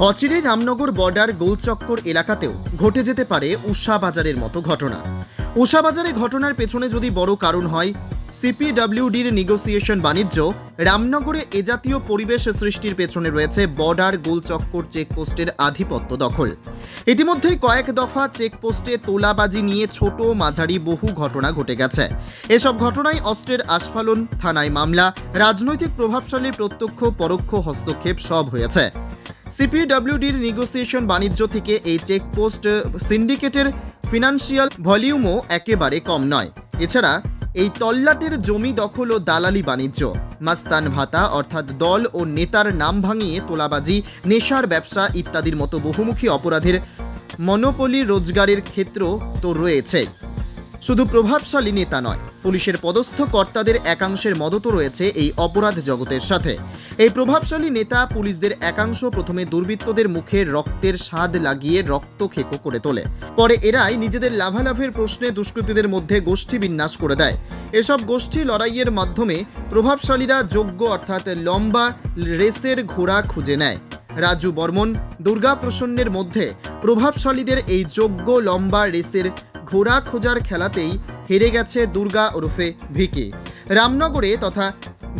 অচিরে রামনগর বর্ডার গোলচক্কর এলাকাতেও ঘটে যেতে পারে উষা বাজারের মতো ঘটনা। উষা বাজারে ঘটনার পেছনে যদি বড় কারণ হয় সিপিডব্লিউডির নেগোসিয়েশন বাণিজ্য, রামনগরে এ জাতীয় পরিবেশ সৃষ্টির পেছনে রয়েছে বর্ডার, গোলচক্কর, চেকপোস্টের আধিপত্য দখল। ইতিমধ্যেই কয়েক দফা চেকপোস্টে তোলাবাজি নিয়ে ছোট মাঝারি বহু ঘটনা ঘটে গেছে। এসব ঘটনায় অস্ত্রের আস্ফালন, থানায় মামলা, রাজনৈতিক প্রভাবশালী প্রত্যক্ষ, পরোক্ষ হস্তক্ষেপ সব হয়েছে। সিপিডব্লিউডির নেগোসিয়েশন বাণিজ্য থেকে এই চেকপোস্ট, সিন্ডিকেটের ফিনান্সিয়াল ভলিউমও একেবারে কম নয়। এছাড়া এই তল্লাটের জমি দখল ও দালালি বাণিজ্য। মাস্তান ভাতা অর্থাৎ দল ও নেতার নাম ভাঙিয়ে তোলাবাজি, নেশার ব্যবসা ইত্যাদির মতো বহুমুখী অপরাধের মনোপলি রোজগারের ক্ষেত্র তো রয়েছেই। শুধু প্রভাবশালী নেতা নয়, পুলিশের পদস্থ কর্তাদের একাংশের মদতও রয়েছে এই অপরাধ জগতের সাথে। এই প্রভাবশালী নেতা পুলিশদের একাংশ প্রথমে দুর্বৃত্তদের মুখে রক্তের স্বাদ লাগিয়ে রক্ত খেকো করে তোলে। পরে এরাই নিজেদের লাভালাভের প্রশ্নে দুষ্কৃতীদের মধ্যে গোষ্ঠী বিন্যাস করে দেয়। এসব গোষ্ঠী লড়াইয়ের মাধ্যমে প্রভাবশালীরা যোগ্য অর্থাৎ লম্বা রেসের ঘোড়া খুঁজে নেয়। রাজু বর্মন, দুর্গা প্রসন্নের মধ্যে প্রভাবশালীদের এই যোগ্য লম্বা রেসের ঘোড়া খোঁজার খেলাতেই হেরে গেছে দুর্গা ওরফে ভিকে। রামনগরে তথা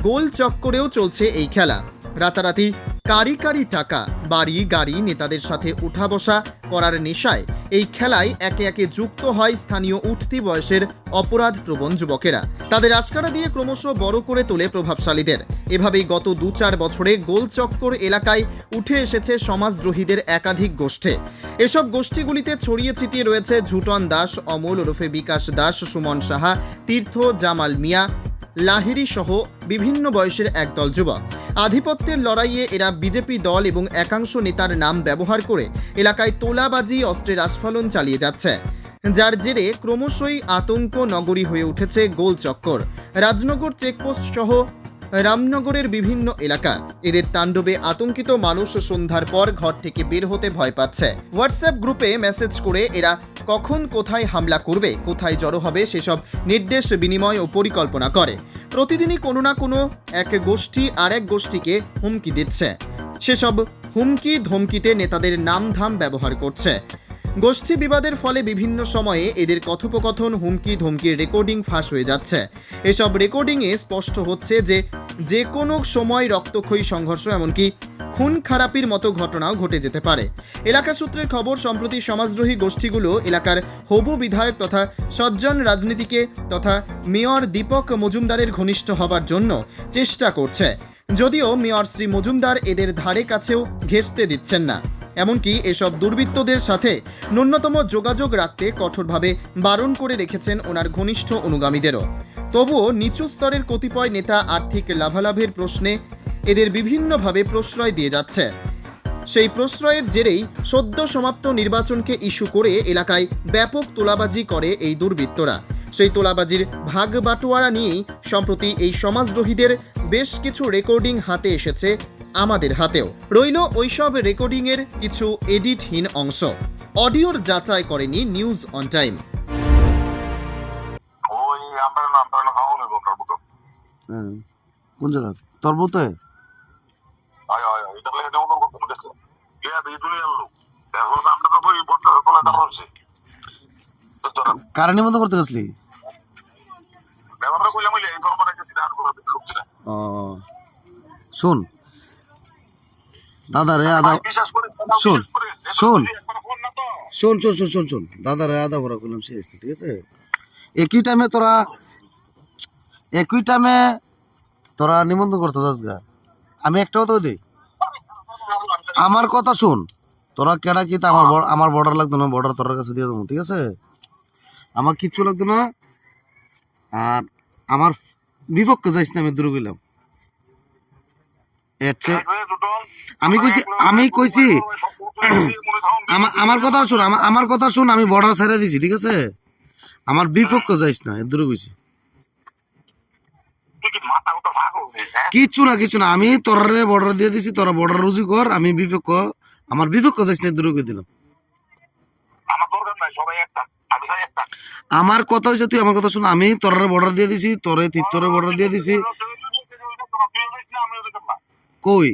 গোল চক্করেও চলছে এই খেলা। রাতারাতি কারি কারি টাকা, বাড়ি গাড়ি নেতাদের সাথে উঠা বসা করার নেশায় এই খেলায় একে একে যুক্ত হয় স্থানীয় উঠতি বয়সের অপরাধ প্রবণ যুবকেরা। তাদের আশকারা দিয়ে ক্রমশ বড় করে তোলে প্রভাবশালীদের। এভাবেই গত দু চার বছরে গোলচক্কর এলাকায় উঠে এসেছে সমাজদ্রোহীদের একাধিক গোষ্ঠী। এসব গোষ্ঠীগুলিতে ছড়িয়ে ছিটিয়ে রয়েছে ঝুটন দাস, অমল ওরফে বিকাশ দাস, সুমন সাহা, তীর্থ জামাল মিয়া লাহিড়ি সহ বিভিন্ন বয়সের একদল যুবক। আধিপত্যের লড়াইয়ে এরা বিজেপি দল এবং একাংশ নেতার নাম ব্যবহার করে এলাকায় তোলাবাজি, অস্ত্রের আস্ফালন চালিয়ে যাচ্ছে। যার জেরে ক্রমশই আতঙ্ক নগরী হয়ে উঠেছে গোল চক্কর। রাজনগর চেকপোস্ট সহ রামনগরের বিভিন্ন এলাকা। এদের তাণ্ডবে আতঙ্কিত মানুষ সন্ধ্যার পর ঘর থেকে বের হতে ভয় পাচ্ছে। হোয়াটসঅ্যাপ গ্রুপে মেসেজ করে এরা কখন কোথায় হামলা করবে, কোথায় জড়ো হবে সেসব নির্দেশ বিনিময় ও পরিকল্পনা করে। প্রতিদিনই কোনো না কোনো এক গোষ্ঠী আর এক গোষ্ঠীকে হুমকি দিচ্ছে। সেসব হুমকি ধমকিতে নেতাদের নাম ধাম ব্যবহার করছে। গোষ্ঠী বিবাদের ফলে বিভিন্ন সময়ে এদের কথোপকথন, হুমকি ধমকির রেকর্ডিং ফাঁস হয়ে যাচ্ছে। এসব রেকর্ডিংয়ে স্পষ্ট হচ্ছে যে যে কোনো সময় রক্তক্ষয়ী সংঘর্ষ, এমনকি খুন খারাপির মতো ঘটনাও ঘটে যেতে পারে। এলাকা সূত্রের খবর, সম্প্রতি সমাজদ্রোহী গোষ্ঠীগুলো এলাকার হবু বিধায়ক তথা সজ্জন রাজনীতিকে তথা মেয়র দীপক মজুমদারের ঘনিষ্ঠ হবার জন্য চেষ্টা করছে। যদিও মেয়র শ্রী মজুমদার এদের ধারে কাছেও ঘেঁষতে দিচ্ছেন না। এমনকি এসব দুর্বৃত্তদের সাথে ন্যূনতম যোগাযোগ রাখতে কঠোরভাবে বারণ করে রেখেছেন ওনার ঘনিষ্ঠ অনুগামীদেরও। তবুও নিচু স্তরের কতিপয় নেতা আর্থিক লাভালাভের প্রশ্নে এদের বিভিন্নভাবে প্রশ্রয় দিয়ে যাচ্ছে। সেই প্রশ্রয়ের জেরেই সদ্য সমাপ্ত নির্বাচনকে ইস্যু করে এলাকায় ব্যাপক তোলাবাজি করে এই দুর্বৃত্তরা। সেই তোলাবাজির ভাগ বাটোয়ারা নিয়েই সম্প্রতি এই সমাজদ্রোহীদের বেশ কিছু রেকর্ডিং হাতে এসেছে আমাদের হাতেও। রইল ওইসব রেকর্ডিংয়ের কিছু এডিটহীন অংশ। অডিওর যাচাই করেনি নিউজ অন টাইম। আপনার মতো? হ্যাঁ। কোন জায়গা? আয় আয় এটা লেগে দুনিয়ার লোক। এখন আমরা তো ওই বলতে তোলা দাঁড়া হচ্ছে। কারে নিবন্ধ করতে গেছিলি? ব্যাপারটা কইলাম একটা ও শোন। দাদা রে আদা শোন, শোন। শোন শোন শোন শোন শোন। দাদা রে আদা ভরা করলাম শেষ ঠিক আছে? একই টাইমে তোরা একই টাইমে তোরা নিমন্ত্রণ করতে যাস গা। আমি একটা কথা দিই। আমার কথা শুন। তোরা কেডা কি আমার আমার বর্ডার লাগতো না বর্ডার তোর কাছে দিয়ে দেবো, ঠিক আছে? আমার কিচ্ছু লাগতো না। আর আমার বিপক্ষে যাইস না, আমি দূরে গেলাম। আমি কইছি আমি কইছি আমার কথা শুন আমার কথা শোন, আমি বর্ডার ছেড়ে দিছি, ঠিক আছে? আমার বিপক্ষ যাইস না দূরে কইছি মাথা তো ফাঁক হবে হ্যাঁ কিচ্ছু না কিছু না আমি তোরে বর্ডার দিয়ে দিছি তোরা বর্ডার রুজি কর আমি বিপক্ষ আমার বিপক্ষ যাইস না দূরে দিলাম আমার কথা হইছে তুই আমার কথা শুন আমি তোরে বর্ডার দিয়ে দিছি তোরে তিত্তরে বর্ডার দিয়ে দিছি। কই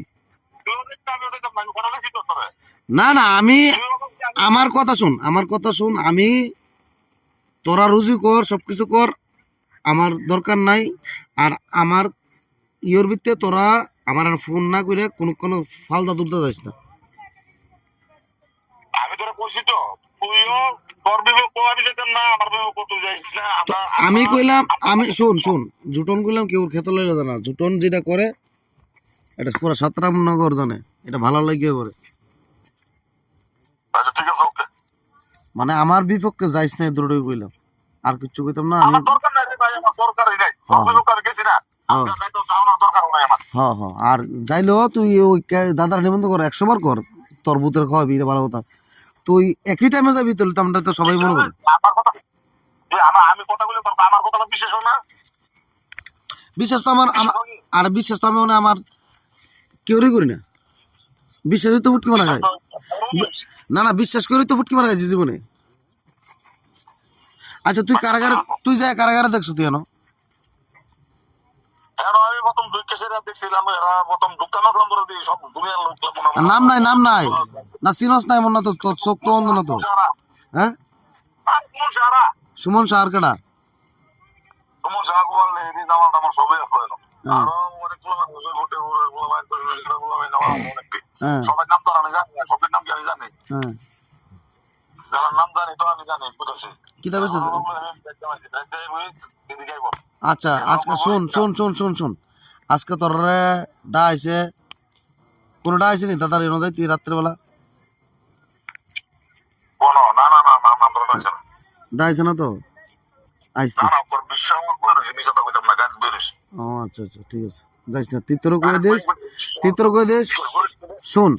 না, না আমি তোরে আমার কথা শুন আমার কথা শুন আমি তোরা রুজি কর সব কিছু কর আমার দরকার নাই আর আমার ইয়ের ভিত্তে তোরা আমার আর ফোন না করে কোনো কোনো ফালদা তুলতে যাস না। আমি তোরা কইছি তো তুইও আমি আমি কইলাম আমি শুন শুন জুটন কইলাম কেউ খেতে লাগে না। জুটন যেটা করে এটা পুরো সাতরাম নগর জানে এটা ভালো লাগিয়ে করে। আচ্ছা মানে আমার বিপক্ষে যাইস না দূরে কইলাম। আর কিছু কইতাম না আমি দরকার নাই ভাই আমার দরকারই নাই। হ্যাঁ। বিবেক আর গেছি না। হ্যাঁ। হ্যাঁ। আর যাইলেও তুই ওই দাদার নিমন্ত্রণ কর একশো বার কর। তোর বুতের খাওয়াবি এটা ভালো কথা। তুই একই টাইমে যাবি তাহলে তো আমরা তো সবাই মনে করি। যে আমি কথা বলে আমার বিশেষ না? তো আমার আর বিশ্বাস তো আমি মনে আমার কেউরই করি না। বিশ্বাসই তো ফুটকি মারা খায় না না বিশ্বাস করি তো ফুটকি মারা খাইছি জীবনে। আচ্ছা তুই কারাগারে তুই যাই কারাগারে দেখছ তুই কেন প্রথম দুই কেসের দেখছিলাম প্রথম ঢুকানো নম্বর দিয়ে সব দুনিয়ার লোক নাম নাই নাম নাই। না সিনস নাই মনে তো চোখ তো অন্ধ না তো হ্যাঁ? সুমন সাহার কেডা? জামাল টামাল সবই হ্যাঁ। আরও অনেকগুলো মানুষ ভোটে গুলো বাইর করে গুলো বাইর নেওয়া অনেকটি হ্যাঁ। সবার নাম তো আমি জানি না সবার নাম কি আমি জানি? হ্যাঁ। যারা নাম জানি তো আমি জানি বুঝেছি। আচ্ছা আজকে শোন শোন শোন শোন শোন। আজকে তোর ডা আইছে। কোনো ডা আইছে নি? দাদার এনে যাই তুই রাত্রেবেলা। কোনো? না না না না না তোর না। ডা না তো? আইস করে ও আচ্ছা আচ্ছা ঠিক আছে। যাইস না তুই তোর কয়ে দিস তুই তোর কয়ে দিস। শোন।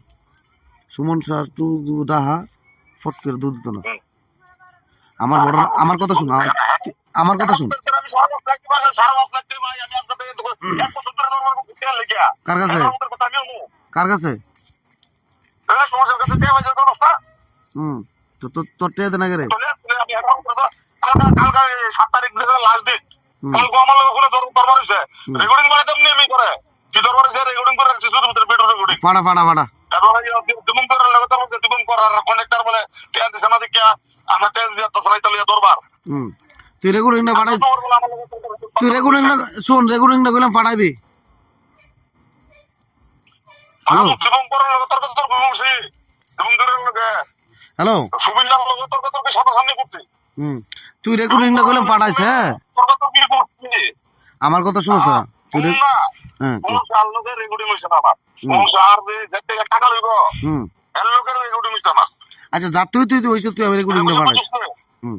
সুমন স্যার ডাহা ফট করে দুধ দিত না। আমার বড় আমার কথা শুন আমার- কথা শুন। কার কাছে? কার কাছে? হুম তো তোর টেয়ে দেনা কালকা সাত তারিখ লাস্ট ডেট। কালকে আমার লোক ওখানে দর- দরবার হয়েছে হুম। রেকর্ডিং তেমনি আমি করে তুই দরবার হয়েছে রেকর্ডিং করে রাখছিস শুধু ভিতরে ভিডিও রেকর্ডিং ফাড়া ফাড়া ফাড়া। তারপরে করার লাগে তোর মধ্যে করার কানেক্টর বলে টিয়া দিছে না দেখিয়া আমরা টিয়া দিয়ে তাছাড়াই তালিয়া দরবার। হুম। তুই রেকর্ডিংটা লোক তুই রেকর্ডিংটা শোন রেকর্ডিংটা করলাম ফাড়াইবি হ্যালো? হ্যালো? হুম। তুই রেকর্ডিংটা করলাম ফাটাইছে হ্যাঁ? আমার কথা শুনছ তুই হ্যাঁ সাল লোকের রেকর্ডিং হইছে না আমার। কোন যে টাকা লইব হুম। এর লোকের রেকর্ডিং হইছে আচ্ছা যা তুই তুই তুই হইছে তুই আমি রেকর্ডিংটা ফাটাইস হুম।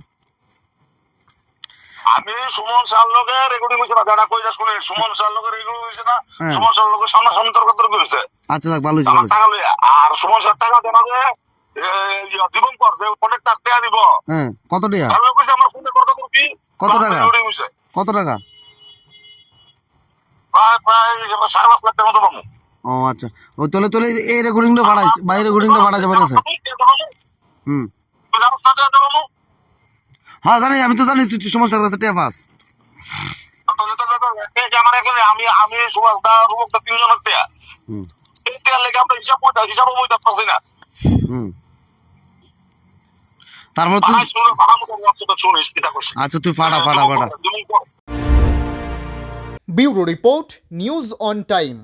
আমি সুমন সার লোকের রেকর্ডিং হইছে না যারা কইরা শুনে সুমন সার লোকের রেকর্ডিং হইছে না হ্যাঁ। সুমন সার লোকের সামনে সামনে তর্ক তর্ক হইছে। আচ্ছা দেখ ভালো হয়েছে হয়েছে। টাকা লইয়া আর সুমন সার টাকা যে কন্ট্রাক্টর টাকা দিব। হ্যাঁ কত টাকা? আর লোক আমার ফোনে করতে তোর কি? কত টাকা? কত টাকা? প্রায় প্রায় সাড়ে পাঁচ লাখ টাকা মতো পাবো। ও আচ্ছা। ওই তোলে তোলে এই রেকর্ডিংটা ফাটাইস বাইরে রেকর্ডিংটা আমার কাছে হুম তুই জানোস না টাকা পাবো হ্যাঁ জানি আমি তো জানি তুই তুই সমস্যার কাছে যে আমার আমি আমি সুভাষ দা দা তিনজনের এই লেগে আমরা হিসাব বইতে বইতে পারছি না। তারপর তুই আচ্ছা তুই ফাটা ফাটা ফাটা bureau report news on time.